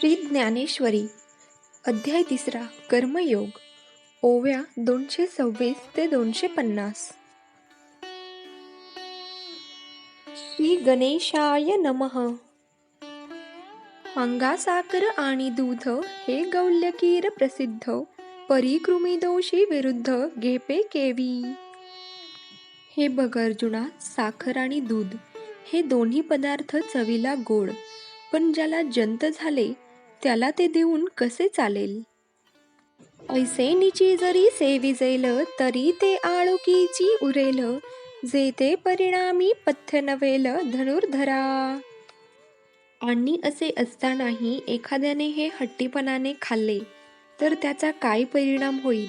श्री ज्ञानेश्वरी. अध्याय तिसरा कर्मयोग. ओव्या दोनशे सव्वीस ते दोनशे पन्नास. श्री गणेशाय नमः. अंगा साखर आणि दूध हे गौल्यकीर प्रसिद्ध परिकृमी दोषी विरुद्ध घेपे केवी. हे बगर्जुना साखर आणि दूध हे दोन्ही पदार्थ चवीला गोड पण ज्याला जंत झाले त्याला ते देऊन कसे चालेल? ऐसे निची जरी सेविजेल तरी ते आळुकीची उरेल. जे ते परिणामी पथ्य नवेल धनुर्धरा. आणि असे असतानाही एखाद्याने हे हट्टीपणाने खाल्ले तर त्याचा काय परिणाम होईल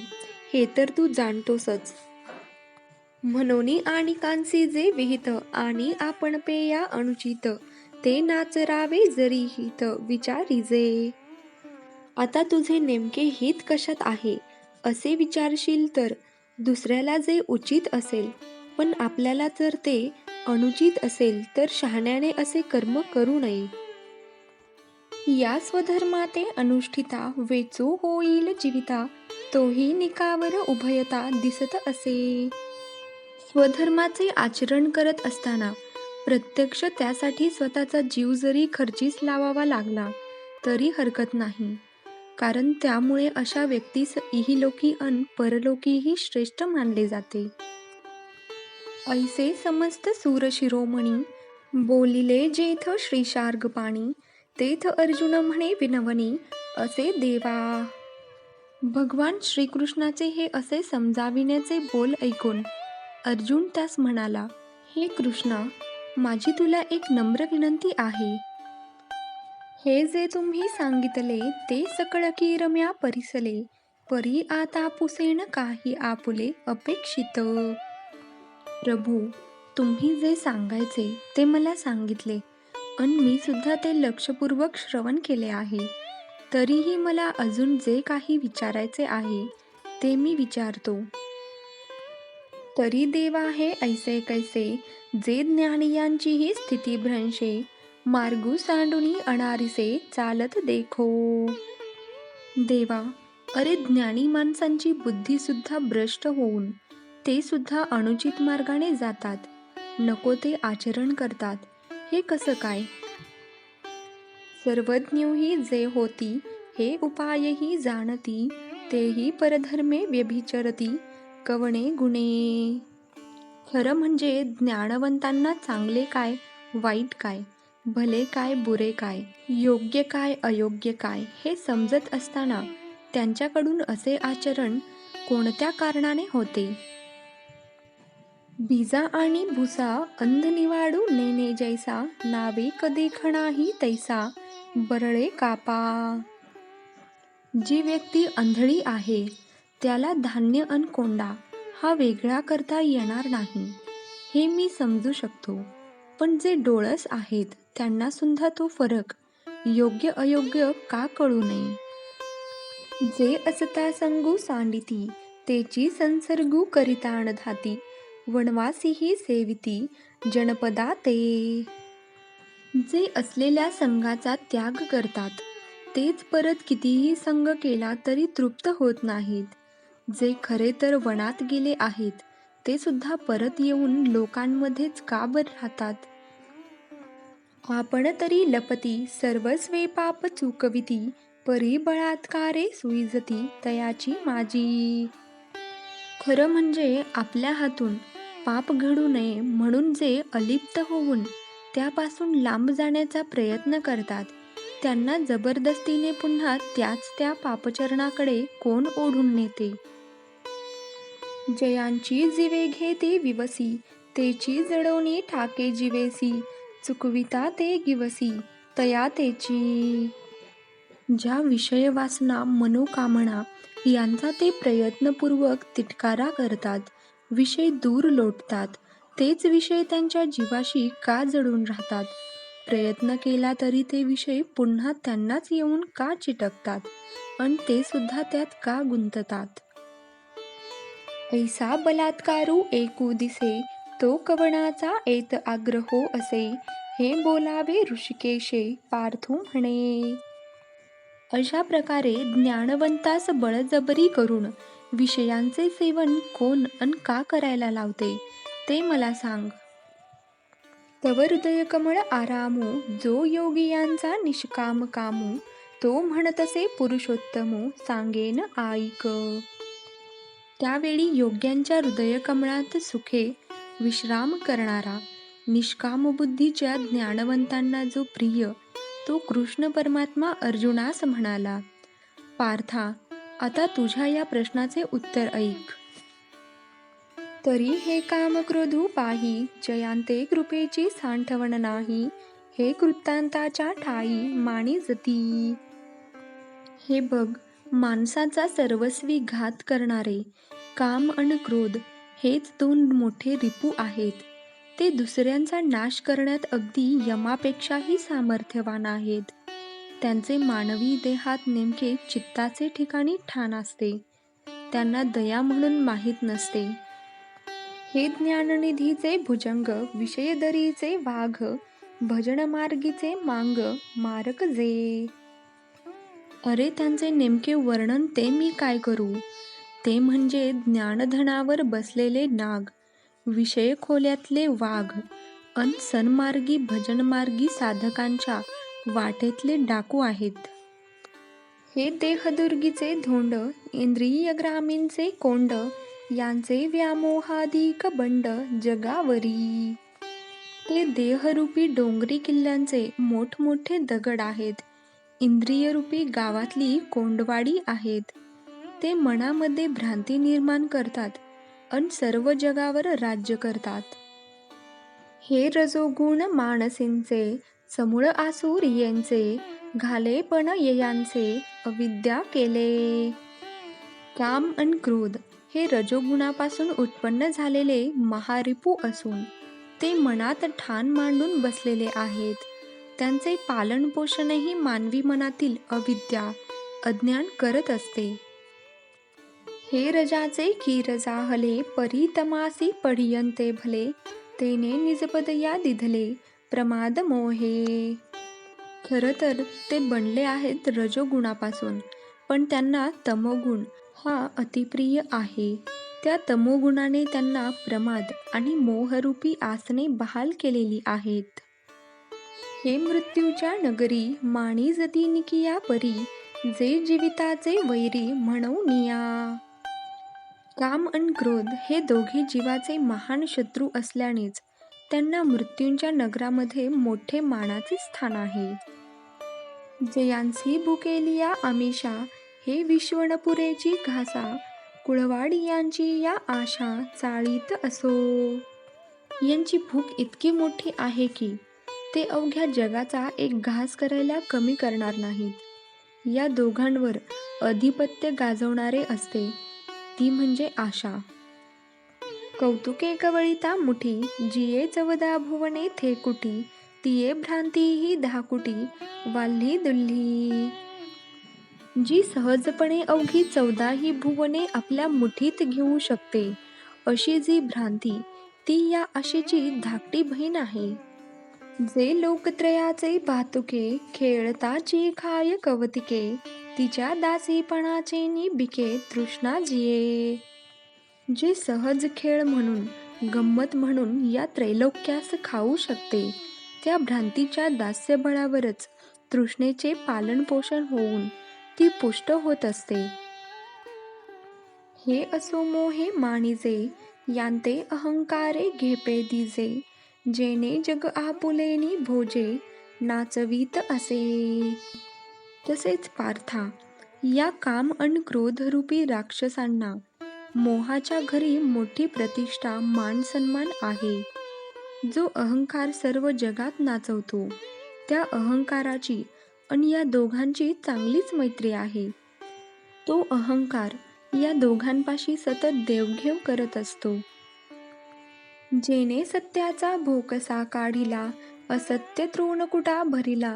हे तर तू जाणतोसच. म्हणून आणि कांसी जे विहित आणि आपण पेया अनुचित ते नाचरावे जरी हित विचारिजे आता तुझे नेमके हित कशात आहे? असे विचारशील तर दुसऱ्याला जे उचित असेल पण आपल्याला जर ते अनुचित असेल तर शहाण्याने असे कर्म करू नये. या स्वधर्माते अनुष्ठिता वेचू होईल जीविता तोही निकावर उभयता दिसत असे. स्वधर्माचे आचरण करत असताना प्रत्यक्ष त्यासाठी स्वतःचा जीव जरी खर्चीस लावावा लागला तरी हरकत नाही. कारण त्यामुळे अशा व्यक्तीस इहिलोकी अन परलोकीही श्रेष्ठ मानले जाते. ऐसे समस्त सूर शिरोमणी बोलिले जेथ श्रीशार्ग पाणी तेथ अर्जुन म्हणे विनवनी असे देवा. भगवान श्रीकृष्णाचे हे असे समजाविण्याचे बोल ऐकून अर्जुन त्यास म्हणाला हे कृष्णा माझी तुला एक नम्र विनंती आहे. हे जे तुम्ही सांगितले ते सकळ की रम्या परिसले परी आता पुसेन काही आपुले अपेक्षित. प्रभू तुम्ही जे सांगायचे ते मला सांगितले अन मी सुद्धा ते लक्षपूर्वक श्रवण केले आहे. तरीही मला अजून जे काही विचारायचे आहे ते मी विचारतो. तरी देवा हे ऐसे कैसे? जे ज्ञानियांचीही स्थिती भ्रंशे मार्गू सांडुनी अणारिसे चालत देखो. देवा अरे ज्ञानी माणसांची बुद्धी सुद्धा भ्रष्ट होऊन ते सुद्धा अनुचित मार्गाने जातात. नको ते आचरण करतात. हे कसं काय? सर्वज्ञही जे होती हे उपायही जाणती तेही परधर्मे व्यभिचरती कवणे गुणे? खरं म्हणजे ज्ञानवंतांना चांगले काय वाईट काय भले काय बुरे काय योग्य काय अयोग्य काय हे समजत असताना त्यांच्याकडून असे आचरण कोणत्या कारणाने होते? बीजा आणि भुसा अंध निवाडू नेने जैसा नावे कदेखणाही तैसा बरळे कापा. जी व्यक्ती आंधळी आहे त्याला धान्य अन कोंडा हा वेगळा करता येणार नाही. हे मी समजू शकतो. पण जे डोळस आहेत त्यांना सुद्धा तो फरक योग्य अयोग्य का कळू नये? जे असता संगू सांडिती तेची संसर्गू करिता धाती वनवासीही सेविती जनपदा ते. जे असलेल्या संघाचा त्याग करतात तेच परत कितीही संघ केला तरी तृप्त होत नाहीत. जे खरे तर वनात गेले आहेत ते सुद्धा परत येऊन लोकांमध्येच का बर राहतात? आपण तरी लपती सर्वस्वे पाप चुकविती परी बळात्कारे सुईजती तयाची माझी? खरं म्हणजे आपल्या हातून पाप घडू नये म्हणून जे अलिप्त होऊन त्यापासून लांब जाण्याचा प्रयत्न करतात त्यांना जबरदस्तीने पुन्हा त्याच त्या पापचरणाकडे कोण ओढून नेते? जयांची जिवे घेते विवसी तेची जडवणी ठाके जिवेसी चुकविता ते गिवसी तया तेची. ज्या विषय वासना मनोकामना यांचा ते प्रयत्नपूर्वक तिटकारा करतात विषय दूर लोटतात तेच विषय त्यांच्या जीवाशी का जडून राहतात? प्रयत्न केला तरी ते विषय पुन्हा त्यांनाच येऊन का चिटकतात? आणि ते सुद्धा त्यात का गुंततात? ऐसा बलात्कारू एकू दिसे तो कवणाचा एत आग्रहो हो असे हे बोलावे ऋषिकेशे पार्थू म्हणे. अशा प्रकारे ज्ञानवंतास बळजबरी करून विषयांचे सेवन कोण अन का करायला लावते ते मला सांग. तव हृदय कमळ आरामो जो योगियांचा निष्काम कामो तो म्हणतसे पुरुषोत्तमो सांगेन ऐक त्यावेळी योग्यांच्या हृदय कमळात सुखे विश्राम करणारा निष्काम बुद्धीच्या ज्ञानवंतांना जो प्रिय तो कृष्ण परमात्मा अर्जुनास म्हणाला पार्था आता तुझ्या या प्रश्नाचे उत्तर ऐक. तरी हे काम क्रोधू पाही जयांते कृपेची सांठवण नाही. हे कृत्तांताच्या ठाई माणी जती. हे बघ माणसाचा सर्वस्वी घात करणारे काम आणि क्रोध हेच दोन मोठे रिपू आहेत. ते दुसऱ्यांचा नाश करण्यात अगदी यमापेक्षाही सामर्थ्यवान आहेत. त्यांचे मानवी देहात नेमके चित्ताचे ठिकाणी ठाण असते. त्यांना दया म्हणून माहीत नसते. हे ज्ञाननिधीचे भुजंग विषयदरीचे वाघ भजन मार्गीचे मांग मारक जे अरे त्यांचे नेमके वर्णन ते मी काय करू? ते म्हणजे ज्ञानधनावर बसलेले नाग विषय खोल्यातले वाघ अन सन्मार्गी भजनमार्गी साधकांच्या वाटेतले डाकू आहेत. हे देहदुर्गीचे धोंड इंद्रिय ग्रामीणचे कोंड यांचे व्यामोहाधिक बंड जगावरी. ते देहरूपी डोंगरी किल्ल्यांचे मोठमोठे दगड आहेत. इंद्रियरूपी गावातली कोंडवाडी आहेत. ते मनामध्ये भ्रांती निर्माण करतात अन सर्व जगावर राज्य करतात. हे रजोगुण माणसींचे समूळ आसूर यांचे घालेपण यांचे अविद्या केले. काम अन क्रोध हे रजोगुणापासून उत्पन्न झालेले महारिपू असून ते मनात ठाण मांडून बसलेले आहेत. त्यांचे पालनपोषणही मानवी मनातील अविद्या अज्ञान करत असते. हे रजाचे की रजाहले परितमासी पढियंते भले तेने निजपदया दिधले प्रमाद मोहे. खरं तर ते बनले आहेत रजोगुणापासून पण त्यांना तमोगुण हा अतिप्रिय आहे. त्या तमोगुणाने त्यांना प्रमाद आणि मोहरूपी आसने बहाल केलेली आहेत. हे मृत्यूच्या नगरी माणी जती निकिया परी जे जीविताचे वैरी म्हणवनिया काम अन क्रोध हे दोघे जीवाचे महान शत्रू असल्यानेच त्यांना मृत्यूंच्या नगरामध्ये मोठे मानाचे स्थान आहे. जयांसी भुकेलिया आमिषा हे विश्वणपुरेची घासा कुळवाडी यांची या आशा चाळीत असो. यांची भूक इतकी मोठी आहे की ते अवघ्या जगाचा एक घास करायला कमी करणार नाहीत. या दोघांवर अधिपत्य गाजवणारे असते ती म्हणजे आशा. कौतुके कवळिता मुठी जिये चवदा भुवने थे कुटी तिये भ्रांती ही धाकुटी वाल्ही दुल्ही. जी सहजपणे अवघी चौदाही भुवने आपल्या मुठीत घेऊ शकते. अशी जी भ्रांती ती या आशेची धाकटी बहीण आहे. जे लोकत्रयाचे भातुके खेळताची खाय कवतिके तिच्या दासीपणाचे निबिके तृष्णा जिये जे सहज खेळ म्हणून गंमत म्हणून या त्रैलोक्यास खाऊ शकते त्या भ्रांतीच्या दास्यबळावरच तृष्णेचे पालन पोषण होऊन ती पुष्ट होत असते. हे असो मोहे माणिजे यांते अहंकारे घेपे दिजे जेने जग आपुलेनी भोजे नाचवीत असे. तसेच पार्था या काम अन क्रोधरूपी राक्षसांना मोहाच्या घरी मोठी प्रतिष्ठा मान सन्मान आहे. जो अहंकार सर्व जगात नाचवतो त्या अहंकाराची आणि या दोघांची चांगलीच मैत्री आहे. तो अहंकार या दोघांपाशी सतत देवघेव करत असतो. जेने सत्याचा भोकसा काढिला असत्य तृणकुटा भरिला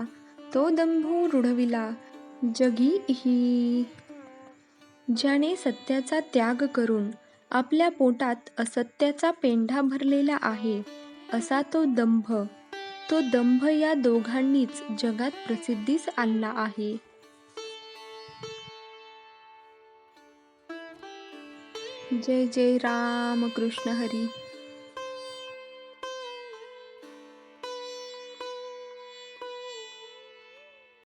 तो दंभू रुढविला जगी ही ज्याने सत्याचा त्याग करून आपल्या पोटात असत्याचा पेंढा भरलेला आहे असा तो दंभ तो दंभ या दोघांनीच जगात प्रसिद्धीस आणला आहे. जय जय राम कृष्ण हरी.